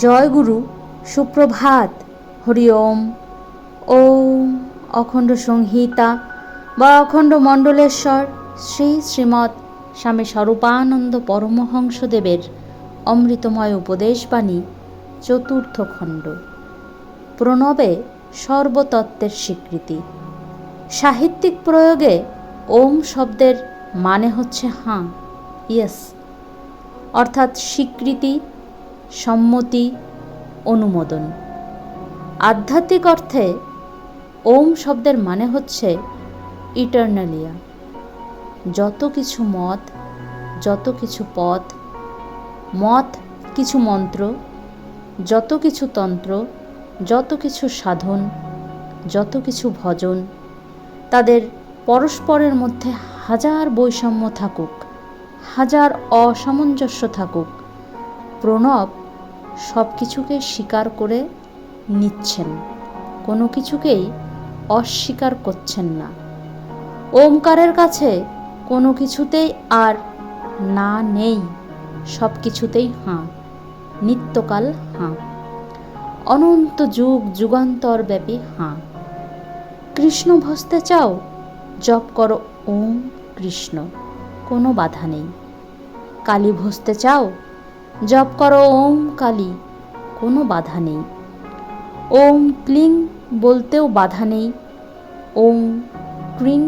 জয় গুরু, সুপ্রভাত, হরি ওম। ওম অখণ্ড সংহিতা বা অখণ্ড মণ্ডলেশ্বর শ্রী শ্রীমৎ স্বামী স্বরূপানন্দ পরমহংসদেবের অমৃতময় উপদেশবাণী, চতুর্থ খণ্ড। প্রণবে সর্বতত্ত্বের স্বীকৃতি। সাহিত্যিক প্রয়োগে ওম শব্দের মানে হচ্ছে হাঁ, ইয়েস, অর্থাৎ স্বীকৃতি সম্মতি, অনুমোদন। আধ্যাত্মিক অর্থে ওম শব্দের মানে হচ্ছে ইটার্নালিয়া। যত কিছু মত, যত কিছু পথ, মত কিছু মন্ত্র, যত কিছু তন্ত্র, যত কিছু সাধন, যত কিছু ভজন, তাদের পরস্পরের মধ্যে হাজার বৈষম্য থাকুক, হাজার অসামঞ্জস্য থাকুক, প্রণব সব কিছুকে স্বীকার করে নিচ্ছেন। কোনো কিছুকেই অস্বীকার করছেন না। ওমকারের কাছে কোনো কিছুতেই আর না নেই সব কিছুতেই হাঁ, নিত্যকাল হাঁ। অনন্ত যুগ, যুগান্তর ব্যাপী হাঁ। কৃষ্ণ ভসতে চাও, জপ করো ওম কৃষ্ণ, কোনো বাধা নেই। কালী ভসতে চাও জপ করো ওম কালী, কোনো বাধা নেই। ওম ক্লিং বলতেও বাধা নেই, ওম ক্রিং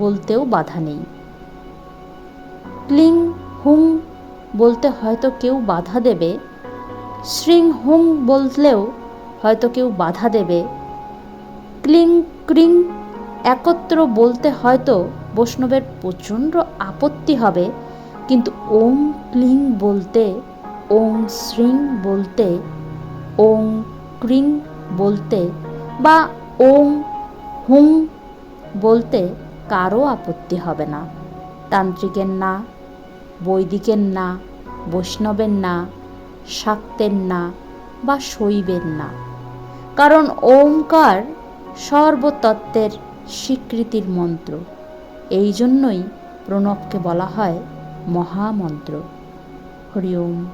বলতেও বাধা নেই। ক্লিং হুং বলতে হয়তো কেউ বাধা দেবে, শ্রিং হুং বললেও হয়তো কেউ বাধা দেবে। ক্লিং ক্রিং একত্র বলতে হয়তো বৈষ্ণবের প্রচণ্ড আপত্তি হবে, কিন্তু ওম ক্লিং বলতে ওম শ্রীং বলতে, ওং ক্রিং বলতে বা ওং হুং বলতে কারও আপত্তি হবে না। তান্ত্রিকের না, বৈদিকের না, বৈষ্ণবের না, শাক্তের না বা শৈবের না। কারণ ওঙ্কার সর্বতত্ত্বের স্বীকৃতির মন্ত্র। এই জন্যই প্রণবকে বলা হয় মহামন্ত্র। হরি ওম।